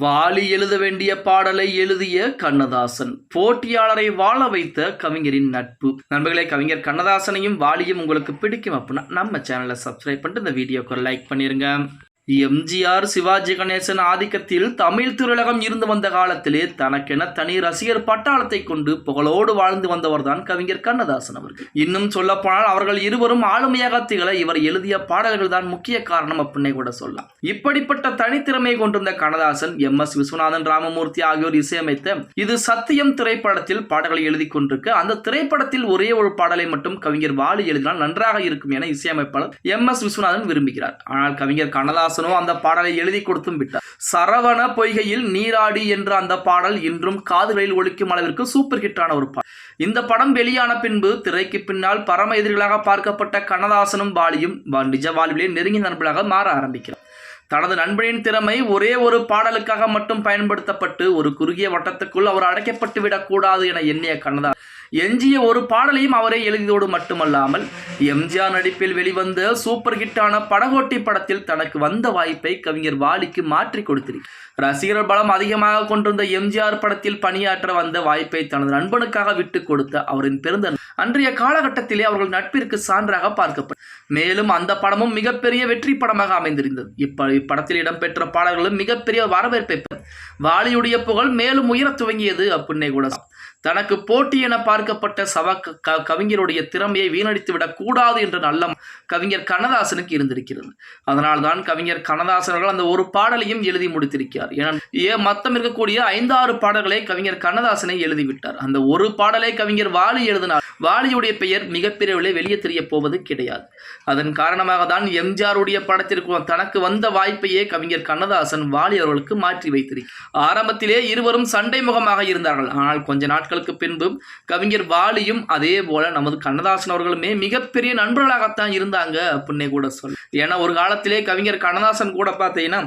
வாலி எழுத வேண்டிய பாடலை எழுதிய கண்ணதாசன் போட்டியாளரை வாழ வைத்த கவிஞரின் நட்பு. நண்பர்களே கவிஞர் கண்ணதாசனையும் வாலியும் உங்களுக்கு பிடிக்கும் அப்படின்னா நம்ம சேனலை சப்ஸ்கிரைப் பண்ணிட்டு இந்த வீடியோக்கு லைக் பண்ணிருங்க. எம்ஜிஆர் சிவாஜி கணேசன் ஆதிக்கத்தில் தமிழ் திரையுலகம் இருந்து வந்த காலத்திலே தனக்கென தனி ரசிகர் பட்டாளத்தை கொண்டு புகழோடு வாழ்ந்து வந்தவர்தான் கவிஞர் கண்ணதாசன் அவர்கள். இன்னும் சொல்லப்போனால் அவர்கள் இருவரும் ஆளுமையாக திகழ இவர் எழுதிய பாடல்கள் தான் முக்கிய காரணம் அப்படின்னே கூட சொல்லலாம். இப்படிப்பட்ட தனித்திறமை கொண்டிருந்த கண்ணதாசன் எம் எஸ் விஸ்வநாதன் ராமமூர்த்தி ஆகியோர் இசையமைத்த இது சத்தியம் திரைப்படத்தில் பாடல்களை எழுதி கொண்டிருக்க. அந்த திரைப்படத்தில் ஒரே ஒரு பாடலை மட்டும் கவிஞர் வாலி எழுதினால் நன்றாக இருக்கும் என இசையமைப்பாளர் எம் எஸ் விஸ்வநாதன் விரும்புகிறார். ஆனால் கவிஞர் கண்ணதாசன் அந்த பாடலை எழுதி கொடுத்தும் விட்டார். சரவண பொய்கையில் நீராடி என்ற அந்த பாடல் இன்றும் காதுகளில் ஒழிக்கும் அளவிற்கு சூப்பர் ஹிட்டான ஒரு பாடல். இந்த படம் வெளியான பின்பு திரைக்கு பின்னால் பரம எதிரிகளாக பார்க்கப்பட்ட கண்ணதாசனும் பாலியும் நிஜ வாழ்விலே நெருங்கிய நண்பர்களாக மாற ஆரம்பிக்கிறார். தனது நண்பனின் திறமை ஒரே ஒரு பாடலுக்காக மட்டும் பயன்படுத்தப்பட்டு ஒரு குறுகிய வட்டத்துக்குள் அவர் அடைக்கப்பட்டு விடக்கூடாது என எண்ணிய கண்ணதாசன் எஞ்சிய ஒரு பாடலையும் அவரே எழுதியதோடு மட்டுமல்லாமல் எம்ஜிஆர் நடிப்பில் வெளிவந்த சூப்பர் ஹிட்டான படகோட்டி படத்தில் தனக்கு வந்த வாய்ப்பை கவிஞர் வாலிக்கு மாற்றி கொடுத்திருக்கிறார். ரசிகர் பலம் அதிகமாக கொண்டிருந்த எம்ஜிஆர் படத்தில் பணியாற்ற வந்த வாய்ப்பை தனது நண்பனுக்காக விட்டு கொடுத்த அவரின் பிறந்த அன்றைய காலகட்டத்திலே அவர்கள் நட்பிற்கு சான்றாக பார்க்கப்படும். மேலும் அந்த படமும் மிகப்பெரிய வெற்றி படமாக அமைந்திருந்தது. இப்ப இப்படத்தில் இடம்பெற்ற பாடல்களும் மிகப்பெரிய வரவேற்பை வாலியுடைய புகழ் மேலும் உயரத் துவங்கியது அப்படின்னே கூட. தனக்கு போட்டி என பார்க்கப்பட்ட சவ க- க- கவிஞருடைய திறமையை வீணடித்து விடக்கூடாது என்ற நல்ல கவிஞர் கண்ணதாசனுக்கு இருந்திருக்கிறது. அதனால் தான் கவிஞர் கண்ணதாசன் அவர்கள் அந்த ஒரு பாடலையும் எழுதி முடித்திருக்கிறார். ஏன்னா ஏ மத்தம் இருக்கக்கூடிய ஐந்தாறு பாடல்களை கவிஞர் கண்ணதாசனை எழுதிவிட்டார். அந்த ஒரு பாடலை கவிஞர் வாலி எழுதினார். வாலியுடைய பெயர் மிகப்பெரிய வெளியே தெரிய போவது கிடையாது. அதன் காரணமாக தான் எம்ஜிஆருடைய படத்திற்கு தனக்கு வந்த வாய்ப்பையே கவிஞர் கண்ணதாசன் வாலி அவர்களுக்கு மாற்றி வைத்திருக்கிறார். ஆரம்பத்திலே இருவரும் சண்டை முகமாக இருந்தார்கள். ஆனால் கொஞ்ச நாட்களுக்கு பின்பு கவிஞர் வாலியும் அதே போல நமது கண்ணதாசன் அவர்களுமே மிகப்பெரிய நண்பர்களாகத்தான் இருந்தாங்க அப்படின்னே கூட சொல்ல ஏன்னா ஒரு காலத்திலே கவிஞர் கண்ணதாசன் கூட பார்த்தீங்கன்னா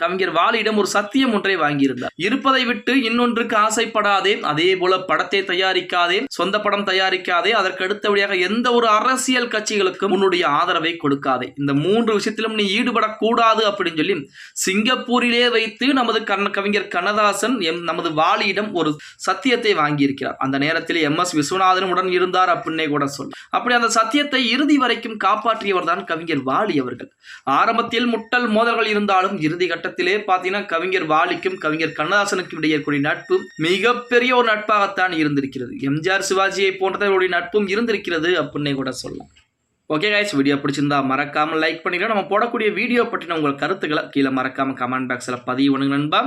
கவிஞர் வாலியிடம் ஒரு சத்தியம் ஒன்றை வாங்கியிருந்தார். இருப்பதை விட்டு இன்னொன்றுக்கு ஆசைப்படாதே அதே போல படத்தை தயாரிக்காதே சொந்த படம் தயாரிக்காதே அதற்கு அடுத்தபடியாக எந்த ஒரு அரசியல் கட்சிகளுக்கும் உன்னுடைய ஆதரவை கொடுக்காதே. இந்த மூன்று விஷயத்திலும் நீ ஈடுபடக்கூடாது அப்படின்னு சொல்லி சிங்கப்பூரிலே வைத்து நமது கண்ண கவிஞர் கண்ணதாசன் எம் நமது வாலியிடம் ஒரு சத்தியத்தை வாங்கியிருக்கிறார். அந்த நேரத்தில் எம் எஸ் விஸ்வநாதன் உடன் இருந்தார் அப்படின்னே கூட சொல்ல அப்படி அந்த சத்தியத்தை இறுதி வரைக்கும் காப்பாற்றியவர் தான் கவிஞர் வாலி அவர்கள். ஆரம்பத்தில் முட்டல் மோதல்கள் இருந்தாலும் இறுதி கட்ட காலகட்டத்திலே பார்த்தீங்கன்னா கவிஞர் வாலிக்கும் கவிஞர் கண்ணதாசனுக்கும் இடையே கூடிய நட்பு மிகப்பெரிய ஒரு நட்பாகத்தான் இருந்திருக்கிறது. எம்ஜிஆர் சிவாஜியை போன்றவர்களுடைய நட்பும் இருந்திருக்கிறது அப்படின்னே கூட சொல்லலாம். ஓகே கைஸ் வீடியோ பிடிச்சிருந்தா மறக்காம லைக் பண்ணிடுங்க. நம்ம போடக்கூடிய வீடியோ பற்றின உங்கள் கருத்துக்களை கீழே மறக்காம கமெண்ட் பாக்ஸில் பதிவு பண்ணுங்க நண்பா.